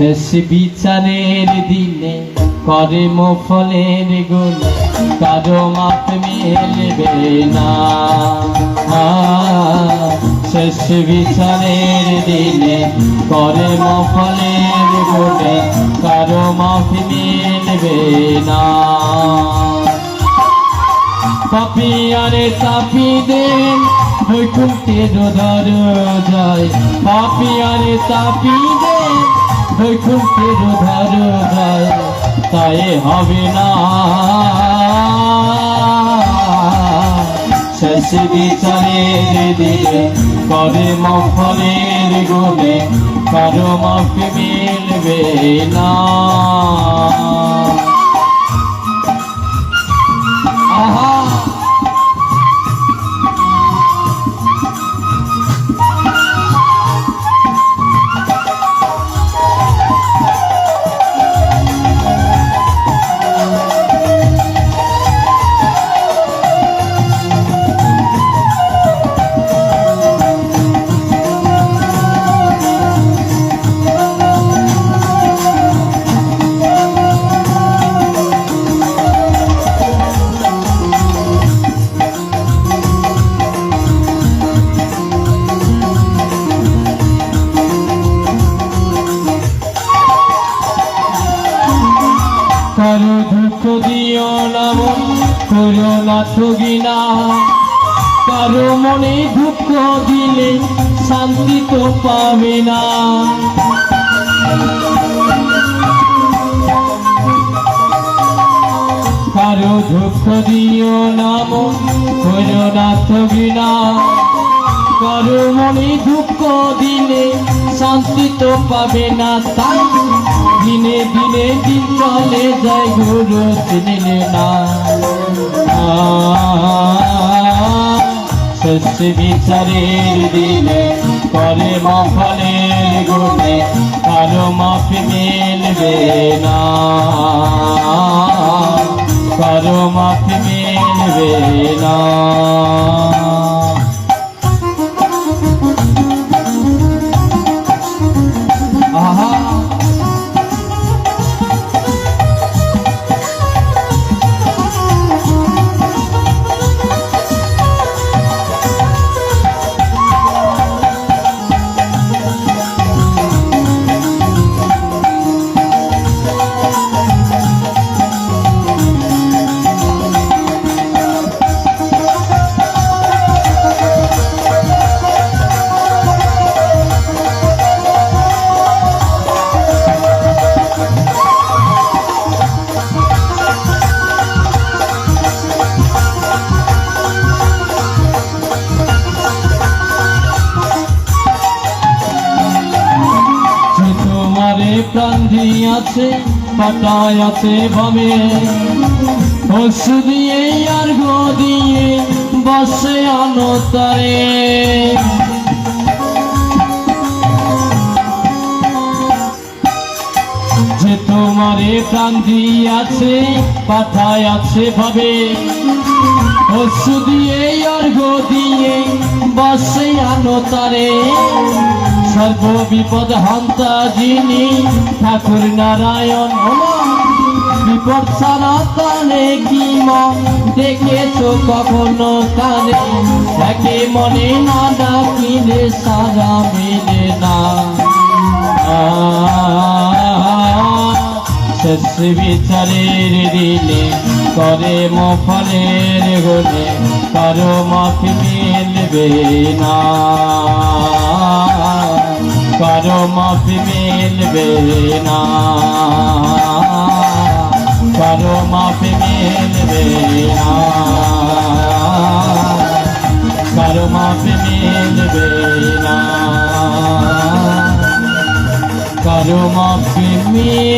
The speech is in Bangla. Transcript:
শেষ বিচারের দিনে করে ফলের গুণ কারও মাপ মিলবে না। শেষ বিচারের দিনে করে ফলের গুণে কারও মাপ মিলবে না। পাপিয়ারে চাপি দে বৈকুণ্ঠের ধর যায় পাপিয়ারে চাপি দে বৈকুণ্ঠের ধর তাই হবে না। শেষ বিচারের দিলে করে মফলের গুণে, কারও মিলবে না। আহা! কারও দুঃখ দিও না মন করো না ঠগিনা। কারও মনে দুঃখ দিলে শান্তি তো পাবে না। কারও দুঃখ দিও না মন করো না ঠগিনা। কারও মনে দুঃখ দিলে শান্তি তো পাবে না তাই দিনে দিনে দিন চলে যায় গুরু চিনিলে না। শেষ বিচারের দিলে করে মফলের গুণে কারও মাফি মিলবে না। কারও মাফি মিলবে না। প্রাণ দিয়াছে পাতায় আছে ভাবে। পশু দিয়ে আর গো বসে আনো তারে। যে তোমারে প্রাণ দিয়াছে পাঠায় আছে ভাবে। পশু দিয়ে আর গো বসে আনো তারে। সর্ব বিপদ হন্তা যিনি ঠাকুর নারায়ণ বিপদ সারা তানে কি মন? দেখেছ কখনো কানে? একে মনে না ডাকিলে সারা মেলে না। শেষ বিচারের দিলে করে মফলের গোলে কারও মাফি মিলবে না। কারও মাফি মিলবে না। কারও মাফি মিলবে না। কারও মাফি মিলবে না। কারও মাফি মিল